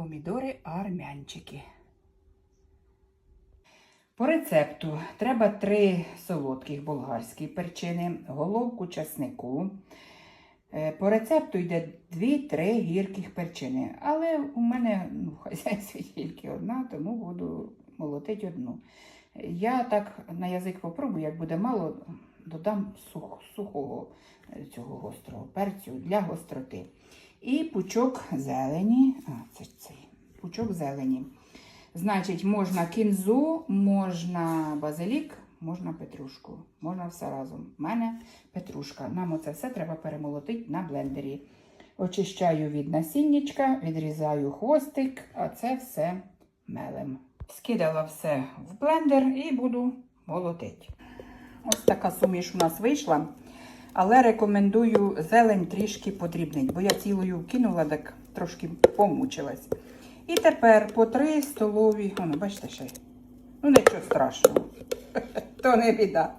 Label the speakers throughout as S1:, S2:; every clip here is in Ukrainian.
S1: помідори армянчики. По рецепту треба 3 солодких болгарські перчини, головку часнику. Е, По рецепту йде 2-3 гірких перчини. Але у мене ну, в хазяйстві тільки одна, тому буду молотити одну. Я так на язик попробую, як буде мало, додам сух, сухого е, цього гострого перцю для гостроти. І пучок зелені. А, це цей пучок зелені. Значить, можна кінзу, можна базилік, можна петрушку. Можна все разом. У мене петрушка. Нам оце все треба перемолотити на блендері. Очищаю від насіннячка, відрізаю хвостик, а це все мелем. Скидала все в блендер і буду молотити. Ось така суміш у нас вийшла. Але рекомендую зелень трішки подрібнити, бо я цілою кинула, так трошки помучилась. І тепер по 3 столові, ну, бачите ще, ну нічого страшного, то не біда.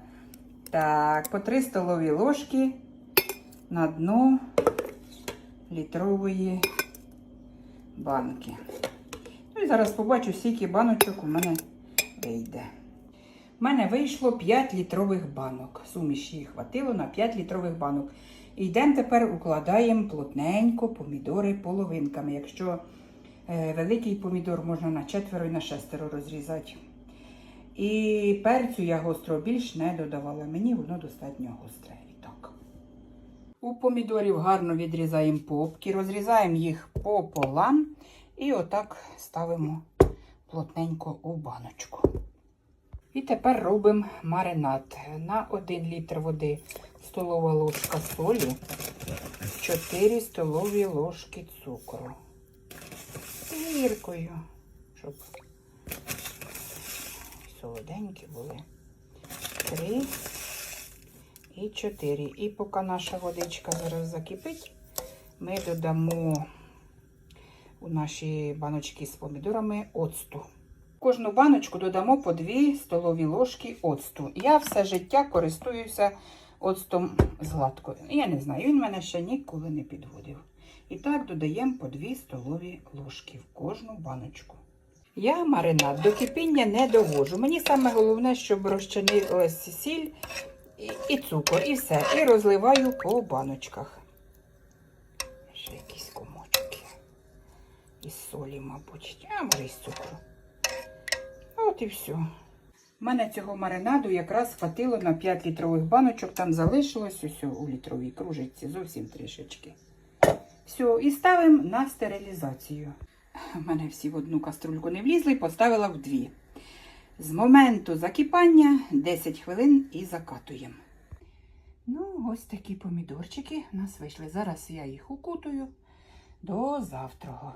S1: Так, по 3 столові ложки на дно літрової банки. Ну і зараз побачу, скільки баночок у мене вийде. У мене вийшло 5 літрових банок. Суміші хватило на 5 літрових банок. І йдемо тепер укладаємо плотненько помідори половинками. Якщо е, великий помідор можна на четверо і на шестеро розрізати. І перцю я гостро більш не додавала. Мені воно достатньо гостре. І так. У помідорів гарно відрізаємо попки, розрізаємо їх пополам і отак ставимо плотненько у баночку. І тепер робимо маринад. На 1 літр води столова ложка солі, 4 столові ложки цукру. І щоб солоденькі були. 3 і 4. І поки наша водичка зараз закипить, ми додамо у наші баночки з помідорами оцту. Кожну баночку додамо по 2 столові ложки оцту. Я все життя користуюся оцтом з гладкою. Я не знаю, він мене ще ніколи не підводив. І так додаємо по 2 столові ложки в кожну баночку. Я маринад до кипіння не довожу. Мені саме головне, щоб розчинилася сіль і, і цукор, і все. І розливаю по баночках. Ще якісь комочки. Із солі, мабуть, а може із цукру. От і все. У мене цього маринаду якраз хватило на 5 літрових баночок. Там залишилось усе у літровій кружечці, зовсім трішечки. Все, і ставимо на стерилізацію. У мене всі в одну каструльку не влізли, поставила в дві. З моменту закипання 10 хвилин і закатуємо. Ну, ось такі помідорчики у нас вийшли. Зараз я їх укутую до завтра.